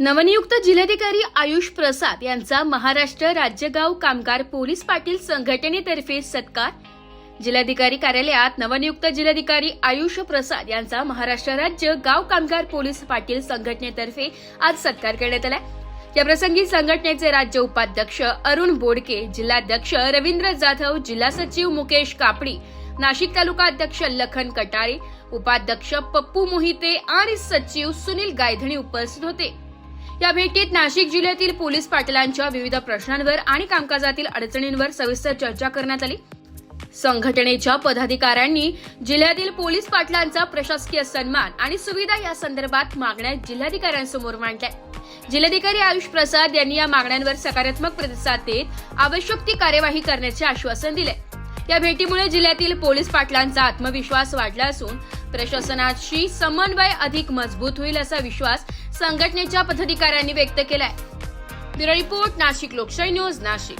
नवनियुक्त जिल्हाधिकारी आयुष प्रसाद यांचा महाराष्ट्र राज्यगाव कामगार पोलीस पाटील संघटनेतर्फे सत्कार. जिल्हाधिकारी कार्यालयात नवनियुक्त जिल्हाधिकारी आयुष प्रसाद यांचा महाराष्ट्र राज्य गाव कामगार पोलीस पाटील संघटनेतर्फे आज सत्कार करण्यात आला. याप्रसंगी संघटनेचे राज्य उपाध्यक्ष अरुण बोडके जिल्हाध्यक्ष रवींद्र जाधव जिल्हा सचिव मुकेश कापडी नाशिक तालुका अध्यक्ष लखन कटारे उपाध्यक्ष पप्पू मोहिते आणि सचिव सुनील गायधणी उपस्थित होते. या भेटीत नाशिक जिल्ह्यातील पोलीस पाटलांच्या विविध प्रश्नांवर आणि कामकाजातील अडचणींवर सविस्तर चर्चा करण्यात आली. संघटनेच्या पदाधिकाऱ्यांनी जिल्ह्यातील पोलीस पाटलांचा प्रशासकीय सन्मान आणि सुविधा या संदर्भात मागण्या जिल्हाधिकाऱ्यांसमोर मांडल्या. जिल्हाधिकारी आयुष प्रसाद यांनी या मागण्यांवर सकारात्मक प्रतिसाद देत आवश्यक ती कार्यवाही करण्याचे आश्वासन दिले. या भेटीमुळे जिल्ह्यातील पोलीस पाटलांचा आत्मविश्वास वाढला असून प्रशासनाशी समन्वय अधिक मजबूत होईल असा विश्वास संघटनेच्या पदाधिकाऱ्यांनी व्यक्त केलाय. ब्युरो रिपोर्ट नाशिक लोकशाही न्यूज नाशिक.